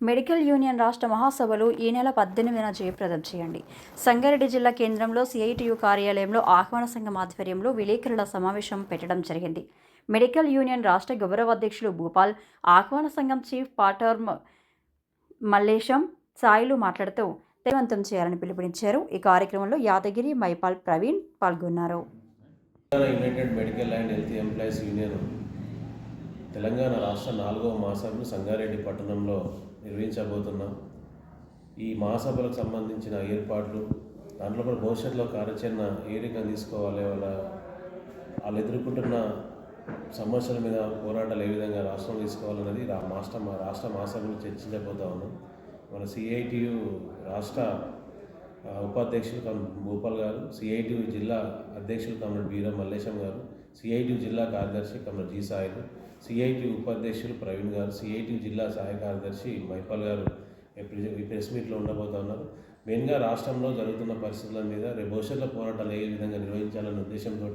Medical union రాష్ట్ర మహాసభలు ఈ నెల పద్దెనిమిదిన జయప్రదం చేయండి. సంగారెడ్డి జిల్లా కేంద్రంలో సిఐటియు కార్యాలయంలో ఆహ్వాన సంఘం ఆధ్వర్యంలో విలేకరుల సమావేశం పెట్టడం జరిగింది. మెడికల్ యూనియన్ రాష్ట్ర గౌరవ అధ్యక్షులు భూపాల్ ఆహ్వాన సంఘం చీఫ్ పాటర్మ్ మల్లేశం సాయిలు మాట్లాడుతూ విజయవంతం చేయాలని పిలుపునిచ్చారు. ఈ కార్యక్రమంలో యాదగిరి మైపాల్ ప్రవీణ్ పాల్గొన్నారు. Telangana united medical and health employees union Telangana రాష్ట్ర నాలుగవ మహాసభను సంగారెడ్డి పట్టణంలో నిర్వహించబోతున్నాం. ఈ మహాసభలకు సంబంధించిన ఏర్పాట్లు దాంట్లో కూడా భవిష్యత్తులో కార్యాచరణ ఏ రకంగా తీసుకోవాలి వాళ్ళ వాళ్ళు ఎదుర్కొంటున్న సమస్యల మీద పోరాటాలు ఏ విధంగా రాష్ట్రం తీసుకోవాలన్నది రా రాష్ట్ర మా రాష్ట్ర మహాసభలు చర్చించబోతా ఉన్నాం. మన సిఐటియు రాష్ట్ర ఉపాధ్యక్షులు కమ్ భూపాల్ గారు సిఐటి జిల్లా అధ్యక్షులు కమరెడ్ బీరం మల్లేశం గారు సిఐటి జిల్లా కార్యదర్శి కమరెడ్ జీ సాయిలు సిఐటి ఉపాధ్యక్షులు ప్రవీణ్ గారు సిఐటి జిల్లా సహాయ కార్యదర్శి మైపాల్ గారు ఈ ప్రెస్- మీట్లో ఉండబోతా ఉన్నారు. మెయిన్గా రాష్ట్రంలో జరుగుతున్న పరిస్థితుల మీద రేపు పోరాటాలు ఏ విధంగా నిర్వహించాలనే ఉద్దేశంతో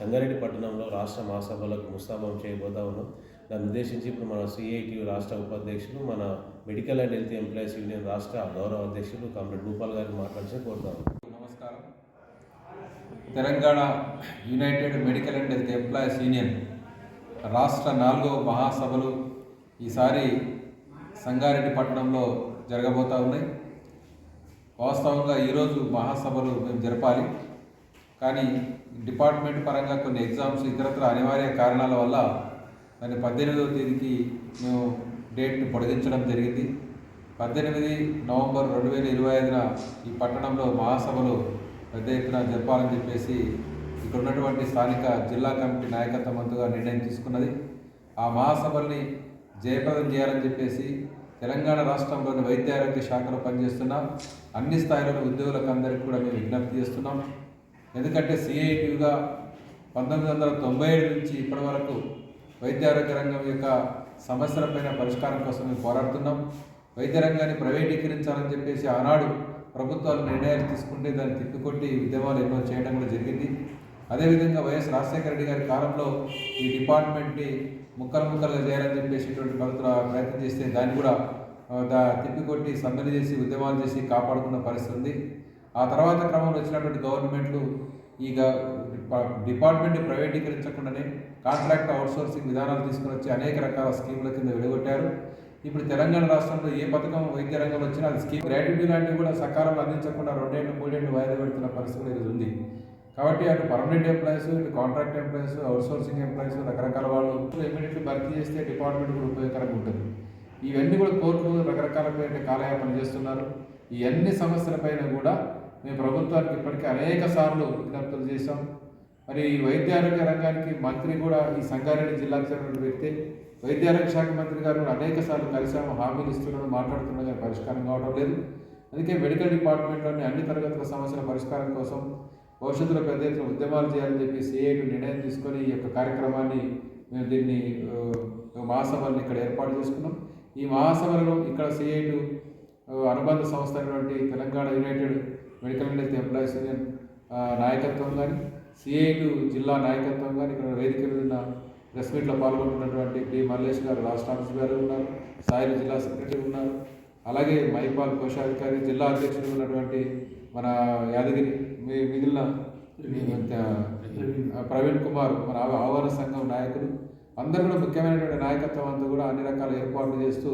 సంగారెడ్డి పట్టణంలో రాష్ట్ర మహాసభలకు ముస్తాబం చేయబోతా ఉన్నాం. దాన్ని ఉద్దేశించి ఇప్పుడు మన సిఐటి రాష్ట్ర ఉపాధ్యక్షులు మన medical and health employees union రాష్ట్ర గౌరవ అధ్యక్షులు కామ్రేడ్ భూపాల్ గారిని మాట్లాడి కోరుతాను నమస్కారం. Telangana united medical and health employees union రాష్ట్ర నాలుగవ మహాసభలు ఈసారి సంగారెడ్డి పట్టణంలో జరగబోతూ ఉన్నాయి. వాస్తవంగా ఈరోజు మహాసభలు మేము జరపాలి. కానీ డిపార్ట్మెంట్ పరంగా కొన్ని ఎగ్జామ్స్ ఇతరత్ర అనివార్య కారణాల వల్ల దాన్ని పద్దెనిమిదవ తేదీకి మేము డేట్ను పొడిగించడం జరిగింది. పద్దెనిమిది నవంబర్ రెండు వేల ఇరవై ఐదున ఈ పట్టణంలో మహాసభలు పెద్ద ఎత్తున జరపాలని చెప్పేసి ఇక్కడ ఉన్నటువంటి స్థానిక జిల్లా కమిటీ నాయకత్వం అంతగా నిర్ణయం తీసుకున్నది. ఆ మహాసభల్ని జయప్రదం చేయాలని చెప్పేసి తెలంగాణ రాష్ట్రంలోని వైద్య ఆరోగ్య శాఖలో పనిచేస్తున్న. అన్ని స్థాయిలోని ఉద్యోగులకు అందరికీ కూడా మేము విజ్ఞప్తి చేస్తున్నాం. ఎందుకంటే సిఐటిగా పంతొమ్మిది వందల తొంభై ఏడు నుంచి ఇప్పటి వరకు వైద్య ఆరోగ్య రంగం యొక్క సమస్యలపైన పరిష్కారం కోసం మేము పోరాడుతున్నాం. వైద్య రంగాన్ని ప్రైవేటీకరించాలని చెప్పేసి ఆనాడు ప్రభుత్వాలు నిర్ణయాలు తీసుకుంటే దాన్ని తిప్పికొట్టి ఉద్యమాలు ఎన్నో చేయడం కూడా జరిగింది. అదేవిధంగా వైఎస్ రాజశేఖర రెడ్డి గారి కాలంలో ఈ డిపార్ట్మెంట్ని ముక్కలు ముక్కలుగా చేయాలని చెప్పేసి ఇటువంటి ప్రయత్నం చేస్తే దాన్ని కూడా దా తిప్పికొట్టి సందడి చేసి ఉద్యమాలు చేసి కాపాడుకున్న పరిస్థితి ఉంది. ఆ తర్వాత క్రమంలో వచ్చినటువంటి గవర్నమెంట్లు ఈ డిపార్ట్మెంట్ ప్రైవేటీకరించకుండానే కాంట్రాక్ట్ అవుట్సోర్సింగ్ విధానాలు తీసుకుని వచ్చి అనేక రకాల స్కీముల కింద విడగొట్టారు. ఇప్పుడు తెలంగాణ రాష్ట్రంలో ఏ పథకం వైద్య రంగంలో వచ్చినా అది స్కీమ్ గ్రాట్యుటీ లాంటివి కూడా సకాలంలో అందించకుండా రెండేళ్ళు మూడేళ్ళు వాయిదా పెడుతున్న పరిస్థితి ఇది ఉంది. కాబట్టి అటు పర్మనెంట్ ఎంప్లాయీస్ ఇటు కాంట్రాక్ట్ ఎంప్లాయీస్ అవుట్సోర్సింగ్ ఎంప్లాయీస్ రకరకాల వాళ్ళు ఇమీడియట్లీ భర్తీ చేస్తే డిపార్ట్మెంట్ కూడా ఉపయోగకరంగా ఉంటుంది. ఇవన్నీ కూడా కోర్టు రకరకాలమైన కాలయాపన చేస్తున్నారు. ఈ అన్ని సమస్యలపైన కూడా మేము ప్రభుత్వానికి ఇప్పటికే అనేక సార్లు విజ్ఞప్తులు చేశాం. మరి ఈ వైద్య ఆరోగ్య రంగానికి మంత్రి కూడా ఈ సంగారెడ్డి జిల్లాకు చెందిన వ్యక్తి. వైద్య ఆరోగ్య శాఖ మంత్రి గారు కూడా అనేక సార్లు కలిసాము హామీలు ఇస్తున్నాడు మాట్లాడుతున్నా కానీ పరిష్కారం కావడం లేదు. అందుకే మెడికల్ డిపార్ట్మెంట్లోని అన్ని తరగతుల సమస్యల పరిష్కారం కోసం భవిష్యత్తులో పెద్ద ఎత్తున ఉద్యమాలు చేయాలని చెప్పి సిఐటి నిర్ణయం తీసుకొని ఈ యొక్క కార్యక్రమాన్ని మేము దీన్ని మహాసభలను ఇక్కడ ఏర్పాటు చేసుకున్నాం. ఈ మహాసభలలో ఇక్కడ సిఐటి అనుబంధ సంస్థ అయినటువంటి Telangana united medical and health employees union నాయకత్వం కానీ సిఐటి జిల్లా నాయకత్వం కానీ ఇక్కడ వేదిక మీద ఉన్న ప్రెస్ మీట్లో పాల్గొంటున్నటువంటి పి. మల్లేష్ గారు రాష్ట్ర ఆఫీస్ గారు ఉన్నారు సాయిలు జిల్లా సెక్రటరీ ఉన్నారు అలాగే మైపాల్ కోశాధికారి జిల్లా అధ్యక్షుడు ఉన్నటువంటి మన యాదగిరి మీ- మిగిలిన ప్రవీణ్. కుమార్ మన ఆహ్వాన సంఘం నాయకులు అందరూ కూడా ముఖ్యమైనటువంటి నాయకత్వం అంతా కూడా అన్ని రకాల ఏర్పాట్లు చేస్తూ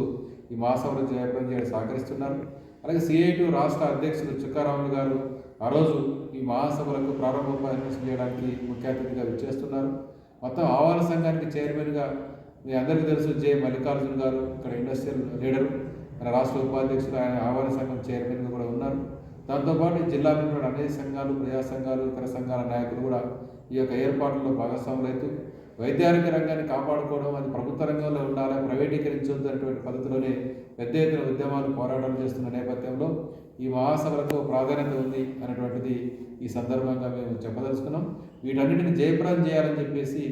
ఈ మహాసభలో జయప్రదం చేయడం సహకరిస్తున్నారు. అలాగే సిఐటి రాష్ట్ర అధ్యక్షుడు చుక్కారాములు గారు ఆ రోజు ఈ మహాసభలకు ప్రారంభోపన్యాసం చేయడానికి ముఖ్య అతిథిగా విచ్చేస్తున్నారు. మొత్తం ఆహ్వాన సంఘానికి చైర్మన్గా మీ అందరికీ తెలుసు జే మల్లికార్జున్ గారు ఇక్కడ ఇండస్ట్రియల్ లీడర్ మన రాష్ట్ర ఉపాధ్యక్షుడు ఆయన ఆహ్వాన సంఘం చైర్మన్గా కూడా ఉన్నారు. దాంతోపాటు ఈ జిల్లాలో ఉన్న అనేక సంఘాలు ప్రజా సంఘాలు ఇతర సంఘాల నాయకులు కూడా ఈ యొక్క ఏర్పాట్లలో భాగస్వాములు అవుతూ వైద్యారోగ్య రంగాన్ని కాపాడుకోవడం అది ప్రభుత్వ రంగంలో ఉండాలి ప్రైవేటీకరించొద్దు అనేటువంటి పద్ధతిలోనే పెద్ద ఎత్తున ఉద్యమాలు పోరాటాలు చేస్తున్న నేపథ్యంలో ఈ మహాసభలకు ప్రాధాన్యత ఉంది అనేటువంటిది ఈ సందర్భంగా మేము చెప్పదలుచుకున్నాం. వీటన్నిటిని జయప్రదం చేయాలని చెప్పేసి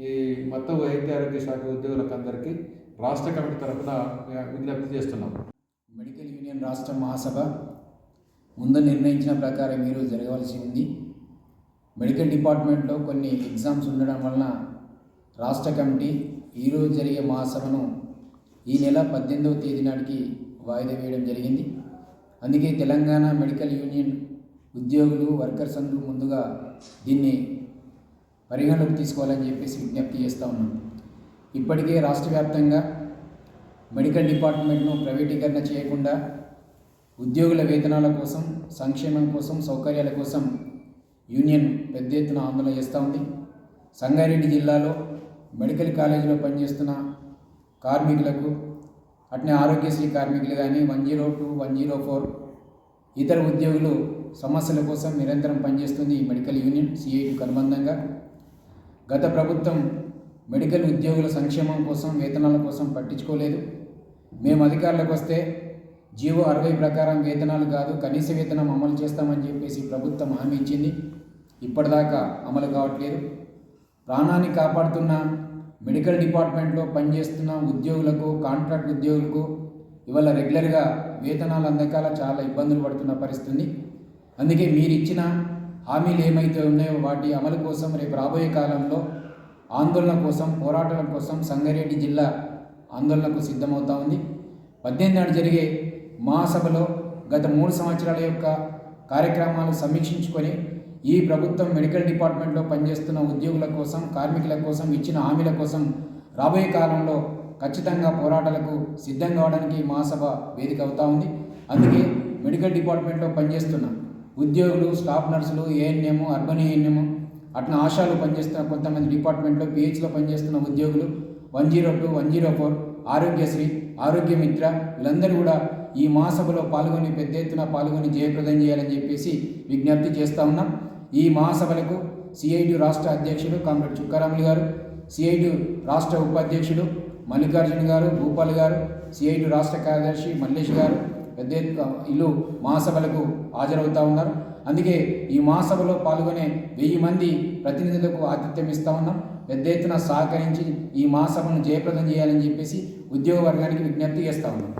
ఈ మొత్తం వైద్య ఆరోగ్య శాఖ ఉద్యోగులకు అందరికీ రాష్ట్ర కమిటీ తరఫున విజ్ఞప్తి చేస్తున్నాం. మెడికల్ యూనియన్ రాష్ట్ర మహాసభ ముందు నిర్ణయించిన ప్రకారం ఈరోజు జరగవలసి ఉంది మెడికల్ డిపార్ట్మెంట్లో కొన్ని ఎగ్జామ్స్ ఉండడం వలన రాష్ట్ర కమిటీ ఈరోజు జరిగే మహాసభను ఈ నెల పద్దెనిమిదవ తేదీ నాటికి వాయిదా వేయడం జరిగింది. అందుకే తెలంగాణ మెడికల్ యూనియన్ ఉద్యోగులు వర్కర్స్ అందరూ ముందుగా దీన్ని పరిగణలోకి తీసుకోవాలని చెప్పేసి విజ్ఞప్తి చేస్తూ ఉన్నాం. ఇప్పటికే రాష్ట్ర వ్యాప్తంగా మెడికల్ డిపార్ట్మెంట్ను ప్రైవేటీకరణ చేయకుండా ఉద్యోగుల వేతనాల కోసం సంక్షేమం కోసం సౌకర్యాల కోసం యూనియన్ పెద్ద ఎత్తున ఆందోళన చేస్తూ ఉంది. సంగారెడ్డి జిల్లాలో మెడికల్ కాలేజీలో పనిచేస్తున్న కార్మికులకు అట్నే ఆరోగ్యశ్రీ కార్మికులు కానీ one zero two one zero four ఇతర ఉద్యోగులు సమస్యల కోసం నిరంతరం పనిచేస్తుంది ఈ మెడికల్ యూనియన్ సిఐటికి అనుబంధంగా గత ప్రభుత్వం మెడికల్ ఉద్యోగుల సంక్షేమం కోసం వేతనాల కోసం పట్టించుకోలేదు. మేము అధికారులకు వస్తే జీవో అరవై ప్రకారం వేతనాలు కాదు కనీస వేతనం అమలు చేస్తామని చెప్పేసి ప్రభుత్వం హామీ ఇచ్చింది. ఇప్పటిదాకా అమలు కావట్లేదు. ప్రాణాన్ని కాపాడుతున్న మెడికల్ డిపార్ట్మెంట్లో పనిచేస్తున్న ఉద్యోగులకు కాంట్రాక్ట్ ఉద్యోగులకు ఇవాళ రెగ్యులర్గా వేతనాలు అందకాల చాలా ఇబ్బందులు పడుతున్న పరిస్థితి. అందుకే మీరు ఇచ్చిన హామీలు ఏమైతే ఉన్నాయో వాటి అమలు కోసం రేపు రాబోయే కాలంలో ఆందోళన కోసం పోరాటాల కోసం సంగారెడ్డి జిల్లా ఆందోళనకు సిద్ధమవుతా ఉంది. పద్దెనిమిది నాడు జరిగే మహాసభలో గత మూడు సంవత్సరాల యొక్క కార్యక్రమాలు సమీక్షించుకొని ఈ ప్రభుత్వం మెడికల్ డిపార్ట్మెంట్లో పనిచేస్తున్న ఉద్యోగుల కోసం కార్మికుల కోసం ఇచ్చిన హామీల కోసం రాబోయే కాలంలో ఖచ్చితంగా పోరాటాలకు సిద్ధం కావడానికి మహాసభ వేదిక అవుతా ఉంది. అందుకే మెడికల్ డిపార్ట్మెంట్లో పనిచేస్తున్న ఉద్యోగులు స్టాఫ్ నర్సులు ఏఎన్ఎం అర్బన్ ఏఎన్ఎం అట్లా ఆశాలు పనిచేస్తున్న కొంతమంది డిపార్ట్మెంట్లో పిహెచ్లో పనిచేస్తున్న ఉద్యోగులు one zero two one zero four Aarogyasri Aarogya Mitra వీళ్ళందరూ కూడా ఈ మహాసభలో పాల్గొని పెద్ద ఎత్తున పాల్గొని జయప్రదం చేయాలని చెప్పేసి విజ్ఞప్తి చేస్తూ ఉన్నాం. ఈ మహాసభలకు సిఐటి రాష్ట్ర అధ్యక్షుడు కామ్రేడ్ చుక్కారాములు గారు సిఐటి రాష్ట్ర ఉపాధ్యక్షుడు మల్లికార్జున గారు భూపాల్ గారు సిఐటి రాష్ట్ర కార్యదర్శి మల్లేష్ గారు పెద్ద ఇల్లు మహాసభలకు హాజరవుతూ ఉన్నారు. అందుకే ఈ మహాసభలో పాల్గొనే వెయ్యి మంది ప్రతినిధులకు ఆతిథ్యం ఇస్తూ ఉన్నాం. పెద్ద ఎత్తున సహకరించి ఈ మహాసభను జయప్రదం చేయాలని చెప్పేసి ఉద్యోగ వర్గానికి విజ్ఞప్తి చేస్తూ ఉన్నాం.